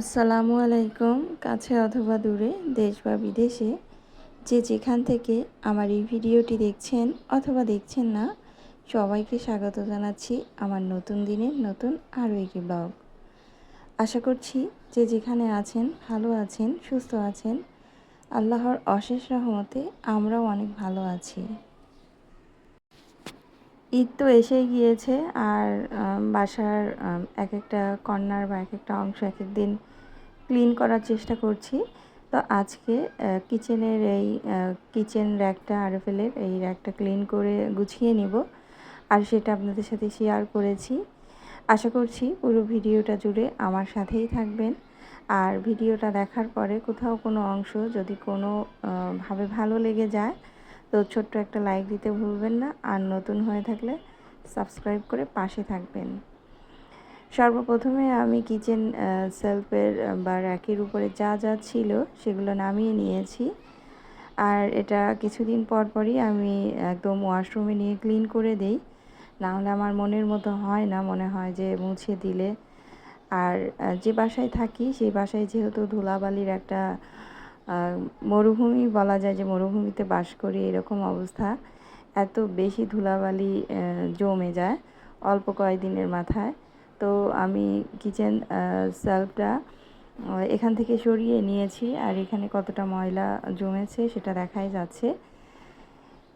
আসসালামু আলাইকুম, কাছে অথবা দূরে, দেশ বা বিদেশে। যে যেখান থেকে আমার এই ভিডিওটি দেখছেন অথবা দেখছেন না, সবাইকে স্বাগত জানাচ্ছি আমার নতুন দিনের নতুন আরও একটি ব্লগ। আশা করছি যে যেখানে আছেন, ভালো আছেন, সুস্থ আছেন, আল্লাহর অশেষ রহমতে আমরাও অনেক ভালো আছি। ঈদ তো এসেই গিয়েছে আর বাসার এক একটা কর্নার বা এক একটা অংশ এক এক দিন ক্লিন করার চেষ্টা করছি। তো আজকে কিচেনের এই কিচেন র্যাকটা, আরএফএলের এই র্যাকটা ক্লিন করে গুছিয়ে নিব আর সেটা আপনাদের সাথে শেয়ার করেছি। আশা করছি পুরো ভিডিওটা জুড়ে আমার সাথেই থাকবেন। আর ভিডিওটা দেখার পরে কোথাও কোনো অংশ যদি কোনো ভাবে ভালো লেগে যায় তো ছোট্ট একটা লাইক দিতে ভুলবেন না। আর নতুন হয়ে থাকলে সাবস্ক্রাইব করে পাশে থাকবেন। সর্বপ্রথমে আমি কিচেন সেলফের বা র্যাকের উপরে যা যা ছিল সেগুলো নামিয়ে নিয়েছি। আর এটা কিছুদিন পর পরই আমি একদম ওয়াশরুমে নিয়ে ক্লিন করে দেই। নাহলে আমার মনের মতো হয় না, মনে হয় যে মুছে দিলে। আর যে বাসায় থাকি সেই বাসায় যেহেতু ধুলাবালির একটা মরুভূমি বলা যায় যে মরুভূমিতে বাস করি, এরকম অবস্থা। এত বেশি ধুলাবালি জমে যায় অল্প কয়েকদিনের মাথায়। তো আমি কিচেন সেলফটা এখান থেকে সরিয়ে নিয়েছি আর এখানে কতটা ময়লা জমেছে সেটা দেখাই যাচ্ছে।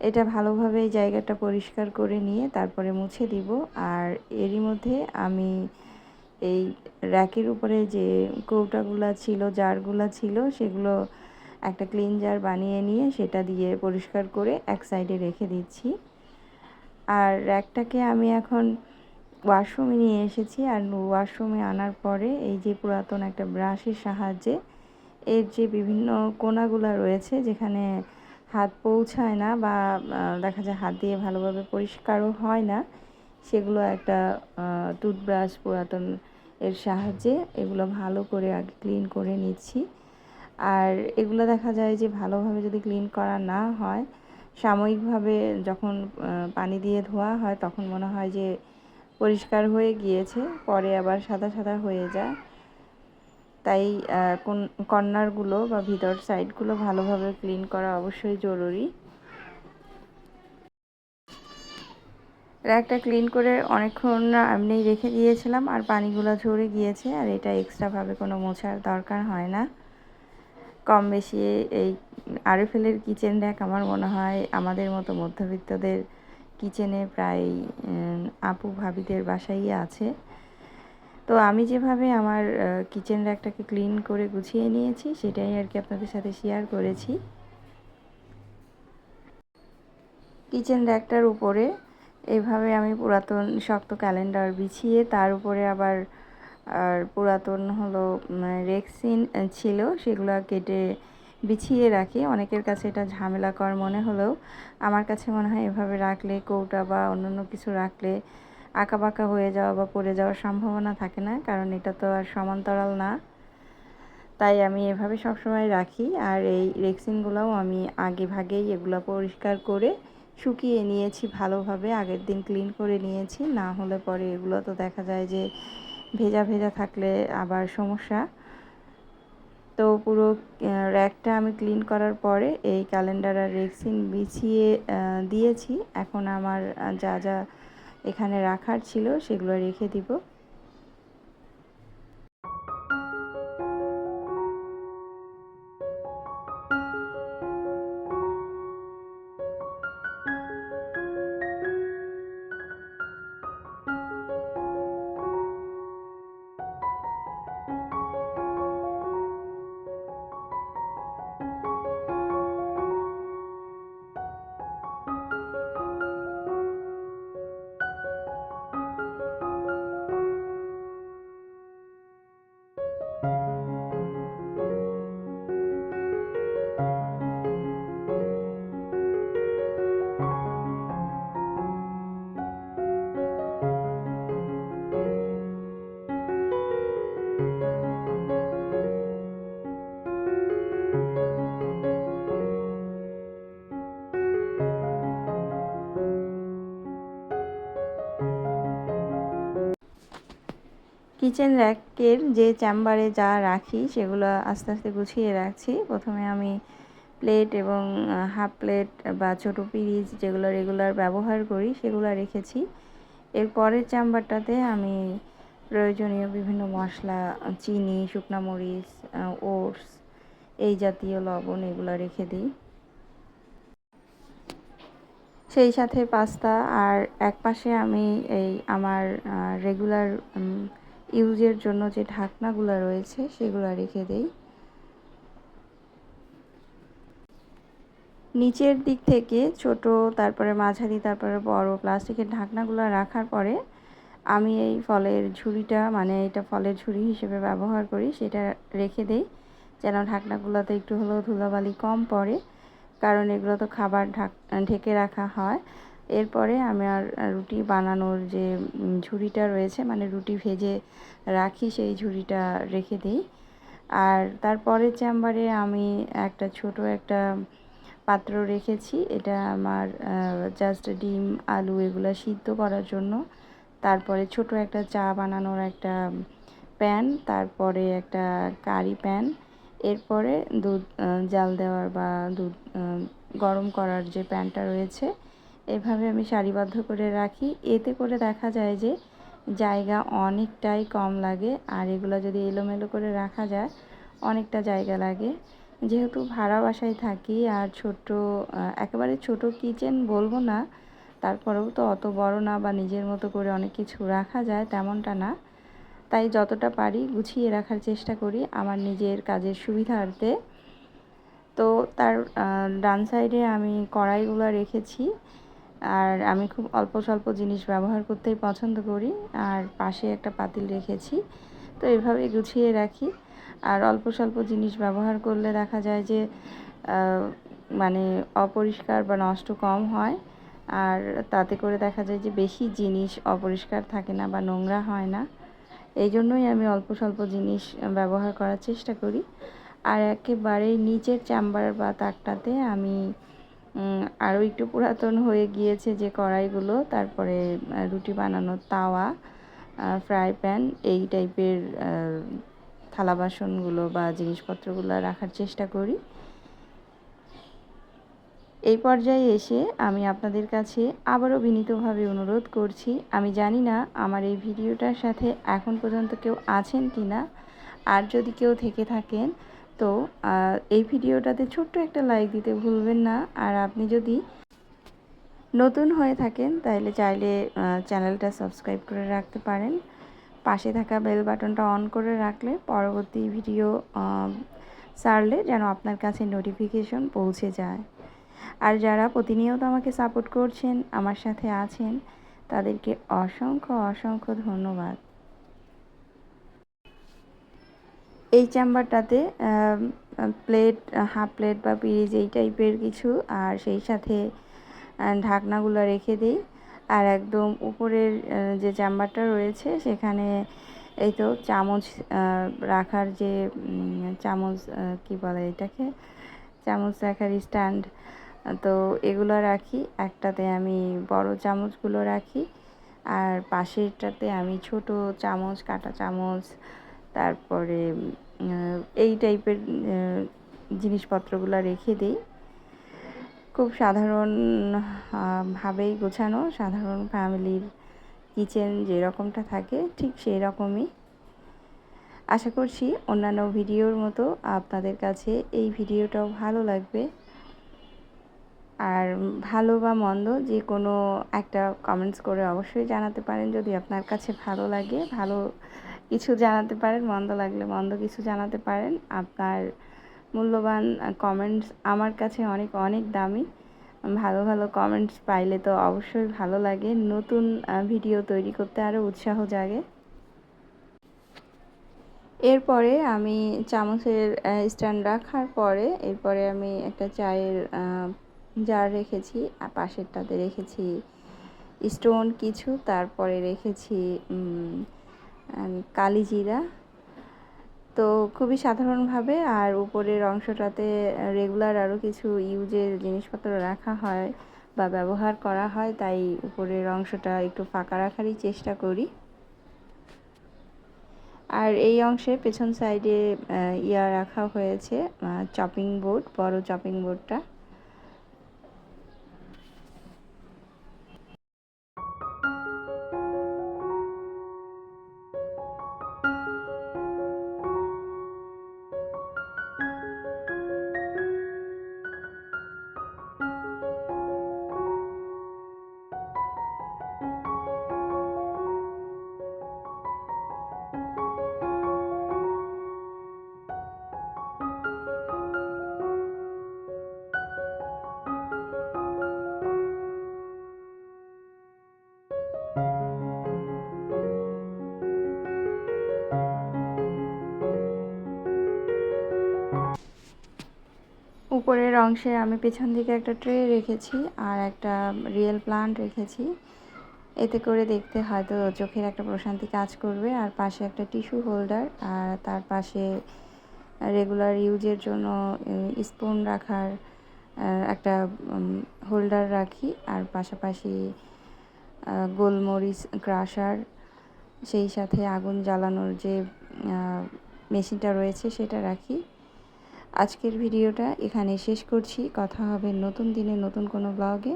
এটা ভালোভাবে জায়গাটা পরিষ্কার করে নিয়ে তারপরে মুছে দিব। আর এরই মধ্যে আমি এই র্যাকের উপরে যে কৌটাগুলা ছিল, জারগুলা ছিল, সেগুলো একটা ক্লিন জার বানিয়ে নিয়ে সেটা দিয়ে পরিষ্কার করে এক সাইডে রেখে দিচ্ছি। আর র্যাকটাকে আমি এখন ওয়াশরুমে নিয়ে এসেছি। আর ওয়াশরুমে আনার পরে এই যে পুরাতন একটা ব্রাশের সাহায্যে এর যে বিভিন্ন কোনাগুলো রয়েছে, যেখানে হাত পৌঁছায় না বা দেখা যায় হাত দিয়ে ভালোভাবে পরিষ্কারও হয় না সেগুলো একটা টুথব্রাশ পুরাতন এর সাহায্যে এগুলো ভালো করে আগে ক্লিন করে নিচ্ছি। আর এগুলো দেখা যায় যে ভালোভাবে যদি ক্লিন করা না হয়, সাময়িকভাবে যখন পানি দিয়ে ধোয়া হয় তখন মনে হয় যে পরিষ্কার হয়ে গিয়েছে, পরে আবার সাদা সাদা হয়ে যায়। তাই কর্নারগুলো বা ভিতর সাইডগুলো ভালোভাবে ক্লিন করা অবশ্যই জরুরি। র্যাকটা ক্লিন করে অনেকক্ষণ এমনি রেখে দিয়েছিলাম আর পানিগুলো ঝরে গিয়েছে আর এটা এক্সট্রাভাবে কোনো মোছার দরকার হয় না। কম বেশি এই আরএফএলের কিচেন র্যাক আমার মনে হয় আমাদের মতো মধ্যবিত্তদের কিচেনে প্রায় আপু ভাবিদের বাসাই আছে। তো আমি যেভাবে আমার কিচেন র্যাকটাকে ক্লিন করে গুছিয়ে নিয়েছি সেটাই আর কি আপনাদের সাথে শেয়ার করেছি। কিচেন র্যাকটার উপরে এভাবে আমি পুরাতন শক্ত ক্যালেন্ডার বিছিয়ে তার উপরে আবার, আর পুরাতন হলো রেক্সিন ছিল, সেগুলো কেটে বিছিয়ে রাখি। অনেকের কাছে এটা ঝামেলাকর মনে হলেও আমার কাছে মনে হয় এভাবে রাখলে, কৌটা বা অন্যান্য কিছু রাখলে আঁকা বাঁকা হয়ে যাওয়া বা পড়ে যাওয়ার সম্ভাবনা থাকে না, কারণ এটা তো আর সমান্তরাল না। তাই আমি এভাবে সবসময় রাখি, আর এই রেক্সিনগুলোও আমি আগে ভাগেই এগুলো পরিষ্কার করে শুকিয়ে নিয়েছি ভালোভাবে, আগের দিন ক্লিন করে নিয়েছি, না হলে পরে এগুলো তো দেখা যায় যে ভেজা ভেজা থাকলে আবার সমস্যা। তো পুরো র্যাকটা আমি ক্লিন করার পরে এই ক্যালেন্ডার আর রেক্সিন বিছিয়ে দিয়েছি। এখন আমার যা যা এখানে রাখার ছিল সেগুলো রেখে দিব। কিচেন র্যাকের যে চেম্বারে যা রাখি সেগুলো আস্তে আস্তে গুছিয়ে রাখছি। প্রথমে আমি প্লেট এবং হাফ প্লেট বা ছোটো পিরিচ যেগুলো রেগুলার ব্যবহার করি সেগুলো রেখেছি। এর পরের চেম্বারটাতে আমি প্রয়োজনীয় বিভিন্ন মশলা, চিনি, শুকনা মরিচ ওটস এই জাতীয় লবণ এগুলো রেখে দিই। সেই সাথে পাস্তা আর এক পাশে আমি এই আমার রেগুলার ইউজের জন্য যে ঢাকনাগুলো রয়েছে, সেগুলো রেখে দেই। নিচের দিক থেকে ছোট, তারপরে মাঝারি, তারপরে বড় প্লাস্টিকের ঢাকনাগুলো রাখার পরে আমি এই ফলের ঝুড়িটা মানে এটা ফলের ঝুড়ি হিসেবে ব্যবহার করি, সেটা রেখে দেই। যেন ঢাকনাগুলোতে একটু হলেও ধুলাবালি কম পড়ে, কারণ এগুলো তো খাবার ঢাক, ঢেকে রাখা হয়। এরপরে আমি আর রুটি বানানোর যে ঝুড়িটা রয়েছে মানে রুটি ভেজে রাখি, সেই ঝুড়িটা রেখে দিই। আর তারপরের চেম্বারে আমি একটা ছোট একটা পাত্র রেখেছি। এটা আমার জাস্ট ডিম, আলু এগুলো সিদ্ধ করার জন্য। তারপরে ছোট একটা চা বানানোর একটা প্যান, তারপরে একটা কারি প্যান। এরপরে দুধ জাল দেওয়ার বা দুধ গরম করার যে প্যানটা রয়েছে এভাবে আমি সারিবদ্ধ করে রাখি। এতে করে দেখা যায় যে জায়গা অনেকটাই কম লাগে আর এগুলো যদি এলোমেলো করে রাখা যায়, অনেকটা জায়গা লাগে। যেহেতু ভাড়া বাসায় থাকি আর ছোট একেবারে ছোট কিচেন বলব না, তারপরেও তো অত বড় না বা নিজের মতো করে অনেক কিছু রাখা যায় তেমনটা না। তাই যতটা পারি গুছিয়ে রাখার চেষ্টা করি আমার নিজের কাজের সুবিধার্থে। তো তার ডান সাইডে আমি কড়াইগুলো রেখেছি। আর আমি খুব অল্প স্বল্প জিনিস ব্যবহার করতেই পছন্দ করি। আর পাশে একটা পাতিল রেখেছি, তো এভাবে গুছিয়ে রাখি। আর অল্প স্বল্প জিনিস ব্যবহার করলে দেখা যায় যে মানে অপরিষ্কার বা নষ্ট কম হয়। আর তাতে করে দেখা যায় যে বেশি জিনিস অপরিষ্কার থাকে না বা নোংরা হয় না। এই জন্যই আমি অল্প স্বল্প জিনিস ব্যবহার করার চেষ্টা করি। আর একেবারে নিচের চাম্বার বা তাকটাতে আমি আরও একটু পুরাতন হয়ে গিয়েছে যে কড়াইগুলো, তারপরে রুটি বানানোর তাওয়া ফ্রাই প্যান, এই টাইপের থালা বাসনগুলো বা জিনিসপত্রগুলো রাখার চেষ্টা করি। এই পর্যায়ে এসে আমি আপনাদের কাছে আবারও বিনীতভাবে অনুরোধ করছি, আমি জানি না আমার এই ভিডিওটার সাথে এখন পর্যন্ত কেউ আছেন কি না আর যদি কেউ থেকে থাকেন তো এই ভিডিওটাতে ছোট্ট একটা লাইক দিতে ভুলবেন না। আর আপনি যদি নতুন হয়ে থাকেন তাহলে চাইলে চ্যানেলটা সাবস্ক্রাইব করে রাখতে পারেন। পাশে থাকা বেল বাটনটা অন করে রাখলে পরবর্তী ভিডিও সারলে যেন আপনার কাছে নোটিফিকেশন পৌঁছে যায়। আর যারা প্রতিনিয়ত আমাকে সাপোর্ট করছেন, আমার সাথে আছেন, তাদেরকে অসংখ্য অসংখ্য ধন্যবাদ। এই চেম্বারটাতে প্লেট, হাফ প্লেট বা পিরিজ এই টাইপের কিছু, আর সেই সাথে ঢাকনাগুলো রেখে দিই। আর একদম উপরের যে চেম্বারটা রয়েছে, সেখানে এই তো চামচ রাখার যে চামচ কি বলে এটাকে? চামচ রাখার স্ট্যান্ড। তো এগুলো রাখি। একটাতে আমি বড় চামচগুলো রাখি। আর পাশেরটাতে আমি ছোট চামচ, কাটা চামচ তারপরে এই টাইপের জিনিসপত্রগুলো রেখে দিই। খুব সাধারণ ভাবেই গোছানো, সাধারণ ফ্যামিলির কিচেন যেরকমটা থাকে, ঠিক সেই রকমই আশা করছি অন্যান্য ভিডিওর মতো আপনাদের কাছে এই ভিডিওটাও ভালো লাগবে। আর ভালো বা মন্দ যে কোনো একটা কমেন্টস করে অবশ্যই জানাতে পারেন যদি আপনার কাছে ভালো লাগে, ভালো কিছু জানাতে পারেন, মন্দ লাগলে মন্দ কিছু জানাতে পারেন। আপনার মূল্যবান কমেন্টস আমার কাছে অনেক অনেক দামি। ভালো ভালো কমেন্টস পাইলে তো অবশ্যই ভালো লাগে। নতুন ভিডিও তৈরি করতে আরও উৎসাহ জাগে। এরপরে আমি চামচের স্ট্যান্ড রাখার পরে, এরপরে আমি একটা চায়ের জার রেখেছি। পাশেরটাতে রেখেছি স্টোন কিছু। তারপরে রেখেছি কালিজিরা তো খুবই সাধারণভাবে আর উপরের অংশটাতে রেগুলার আরও কিছু ইউজের জিনিসপত্র রাখা হয় বা ব্যবহার করা হয়, তাই উপরের অংশটা একটু ফাঁকা রাখারই চেষ্টা করি। আর এই অংশে পেছন সাইডে ইয়া রাখা হয়েছে চপিং বোর্ড বড় চপিং বোর্ডটা উপরের অংশে আমি পেছন দিকে একটা ট্রে রেখেছি আর একটা রিয়েল প্লান্ট রেখেছি। এতে করে দেখতে হয়তো চোখের একটা প্রশান্তি কাজ করবে। আর পাশে একটা টিস্যু হোল্ডার আর তার পাশে রেগুলার ইউজের জন্য স্পুন রাখার একটা হোল্ডার রাখি। আর পাশাপাশি গোলমরিচ ক্রাশার, সেই সাথে আগুন জ্বালানোর যে মেশিনটা রয়েছে সেটা রাখি। আজকের ভিডিওটা এখানে শেষ করছি। কথা হবে নতুন দিনে নতুন কোনো ব্লগে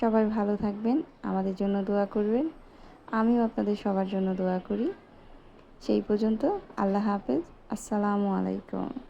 সবাই ভালো থাকবেন, আমাদের জন্য দোয়া করবেন। আমিও আপনাদের সবার জন্য দোয়া করি। সেই পর্যন্ত আল্লাহ হাফেজ। আসসালামু আলাইকুম।